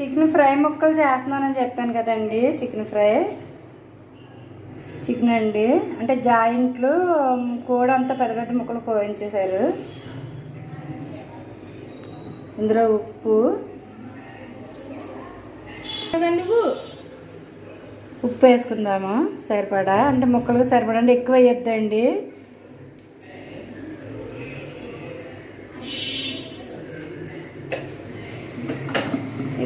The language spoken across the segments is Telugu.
చికెన్ ఫ్రై ముక్కలు చేస్తున్నానని చెప్పాను కదండి చికెన్ ఫ్రై. చికెన్ అండి. అంటే జాయింట్లు కూడ అంతా పెద్ద పెద్ద ముక్కలు కోయించేశారు. ఇందులో ఉప్పు. నువ్వు ఉప్పు? వేసుకుందాము సరిపడా? అంటే ముక్కలకు సరిపడా? అంటే ఎక్కువ వేయొద్దండి.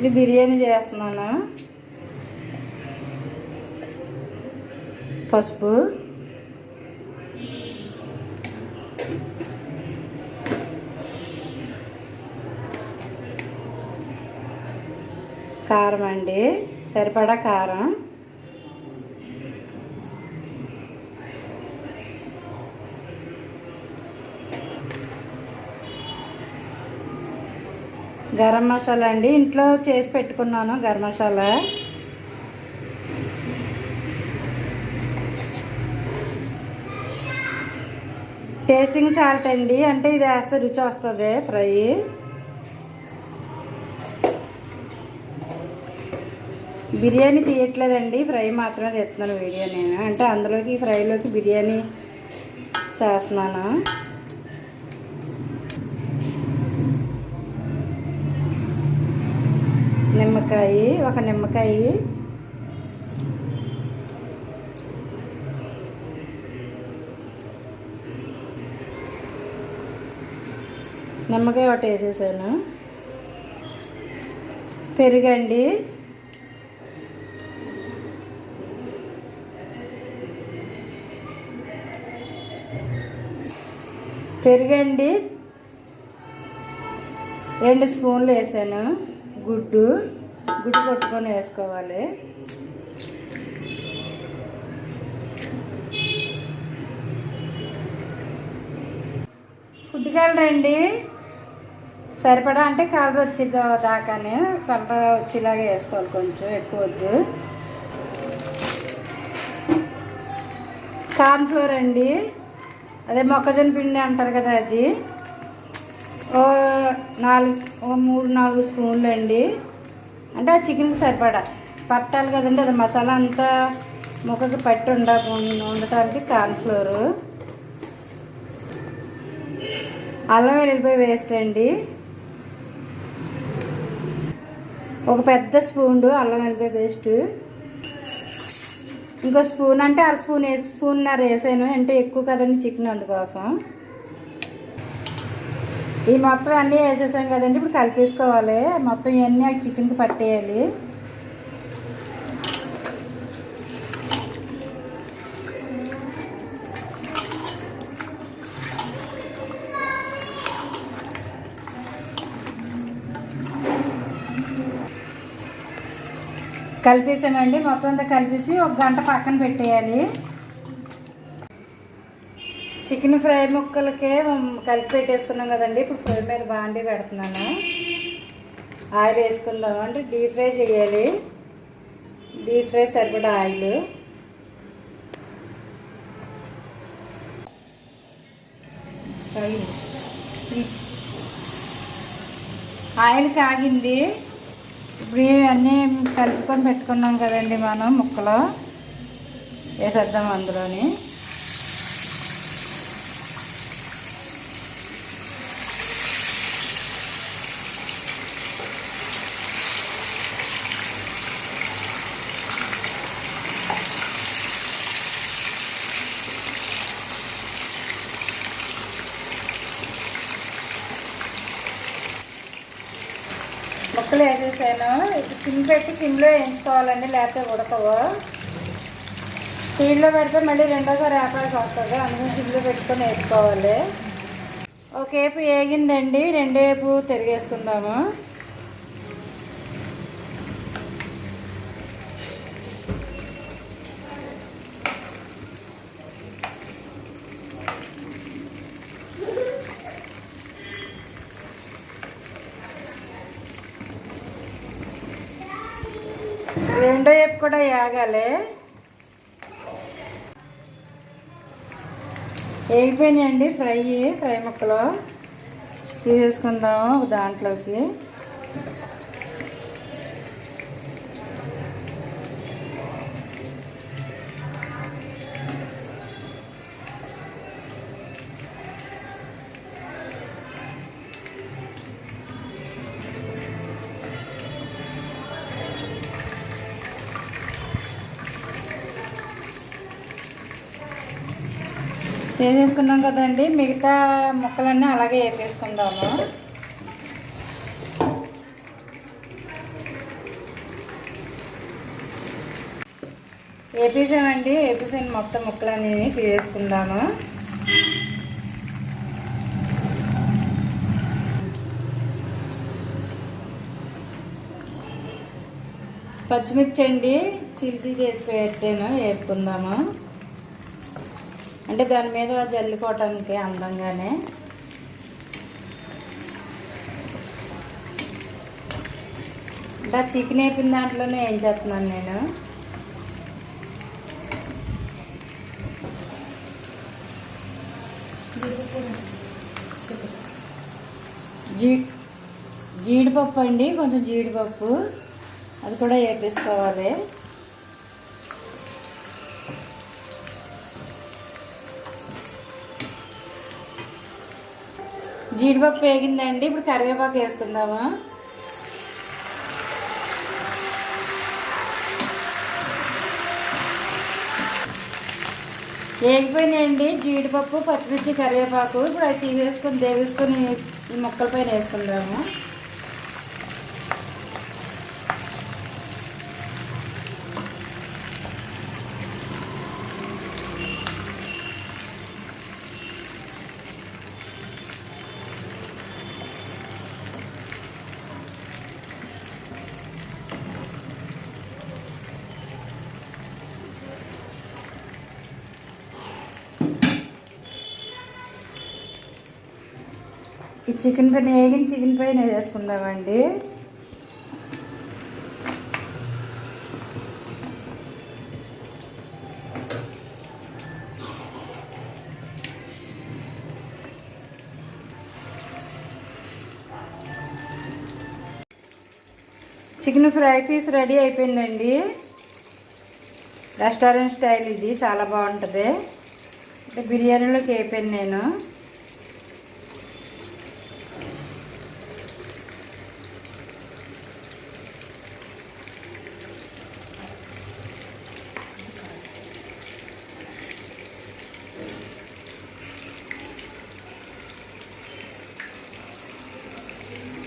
ఇది బిర్యానీ చేస్తున్నాను. పసుపు. కారం అండి. సరిపడా కారం. గరం మసాలా అండి. ఇంట్లో చేసి పెట్టుకున్నాను గరం మసాలా. టేస్టింగ్ సాల్ట్ అండి. అంటే ఇది వేస్తే రుచి వస్తుంది ఫ్రై. బిర్యానీ తీయట్లేదండి. ఫ్రై మాత్రమే తెస్తున్నాను వీడియో నేను. అంటే అందులోకి ఫ్రైలోకి బిర్యానీ చేస్తున్నాను. నిమ్మకాయ ఒక నిమ్మకాయ. నిమ్మకాయ ఒకటి వేసేసాను. పెరుగండి. పెరుగండి. రెండు స్పూన్లు వేసాను. గుడ్డు. గుడ్డు కొట్టుకొని వేసుకోవాలి. ఫుడ్ కలర్ అండి సరిపడా అంటే కలర్ వచ్చింది దాకానే. కలర్ వచ్చేలాగా వేసుకోవాలి కొంచెం ఎక్కువ వద్దు. కార్న్ ఫ్లోర్ అండి. అదే మొక్కజొన్న పిండి అంటారు కదా అది. ఓ నాలుగు ఓ మూడు నాలుగు స్పూన్లు అండి. అంటే ఆ చికెన్కి సరిపడా. పట్టాలి కదండి అది మసాలా అంతా ముక్కకి పట్టి ఉండ ఉండటానికి కార్న్ఫ్లోరు అల్లం వెళ్ళిపోయి వేస్ట్ అండి. ఒక పెద్ద స్పూన్ అల్లం వెల్లిపాయ పేస్ట్ ఇంకో స్పూన్ అంటే అర స్పూన్ స్పూన్ స్పూన్నర వేసాను అంటే ఎక్కువ కదండి చికెన్ అందుకోసం. ఈ మొత్తం అన్నీ వేసేసాం కదండి. ఇప్పుడు కలిపేసుకోవాలి. మొత్తం ఇవన్నీ ఆ చికెన్కి పట్టేయాలి. కలిపేసామండి. మొత్తం అంతా కలిపేసి ఒక గంట పక్కన పెట్టేయాలి. చికెన్ ఫ్రై ముక్కలకే కలిపి పెట్టేసుకున్నాం కదండి. ఇప్పుడు పొయ్యి మీద బాండి పెడుతున్నాను. ఆయిల్ వేసుకుందాం. అంటే డీప్ ఫ్రై చేయాలి. డీప్ ఫ్రై సరిపడా ఆయిల్. ఆయిల్ కాగింది. ఇప్పుడు అన్నీ కలుపుకొని పెట్టుకున్నాం కదండి మనం ముక్కలు. వేసేద్దాం అందులోని. ముక్కలు వేసేసాను సిమ్ పెట్టి సిమ్లో వేయించుకోవాలండి లేకపోతే ఉడకవు. స్పీడ్లో పెడితే మళ్ళీ రెండోసారి వేపాల్సి వస్తుంది అందుకని సిమ్లో పెట్టుకొని వేసుకోవాలి. ఒకేపు వేగిందండి రెండేపు తిరిగేసుకుందాము. రెండో వైపు కూడా వేగాలి వేగిపోయినాయండి ఫ్రై ఫ్రై ముక్కలు. తీసేసుకుందాము దాంట్లోకి? చేసేసుకున్నాం కదండి. మిగతా ముక్కలన్నీ అలాగే వేపేసుకుందాము వేపేసామండి వేపేసాను మొత్తం ముక్కలన్నీ తీసేసుకుందాము పచ్చిమిర్చి అండి చిలిచి చేసి పెట్టాను వేపుకుందాము. అంటే దాని మీద జల్లుకోవటానికి అందంగానే. అంటే ఆ చికెన్ వేపిన దాంట్లోనే ఏం చేస్తున్నాను నేను? జీ జీడిపప్పు అండి కొంచెం జీడిపప్పు. అది కూడా వేపేసుకోవాలి జీడిపప్పు వేగిందండి. ఇప్పుడు కరివేపాకు వేసుకుందామా? వేగిపోయినాయండి జీడిపప్పు పచ్చిమిర్చి కరివేపాకు. ఇప్పుడు అవి తీసేసుకొని దేవేసుకొని ఈ మొక్కల పైన వేసుకుందాము. ఈ చికెన్ పైన వేగిన చికెన్ పైన వేసుకుందామండి. చికెన్ ఫ్రై పీస్ రెడీ అయిపోయిందండి. రెస్టారెంట్ స్టైల్ ఇది చాలా బాగుంటుంది. అంటే బిర్యానీలోకి అయిపోయింది నేను.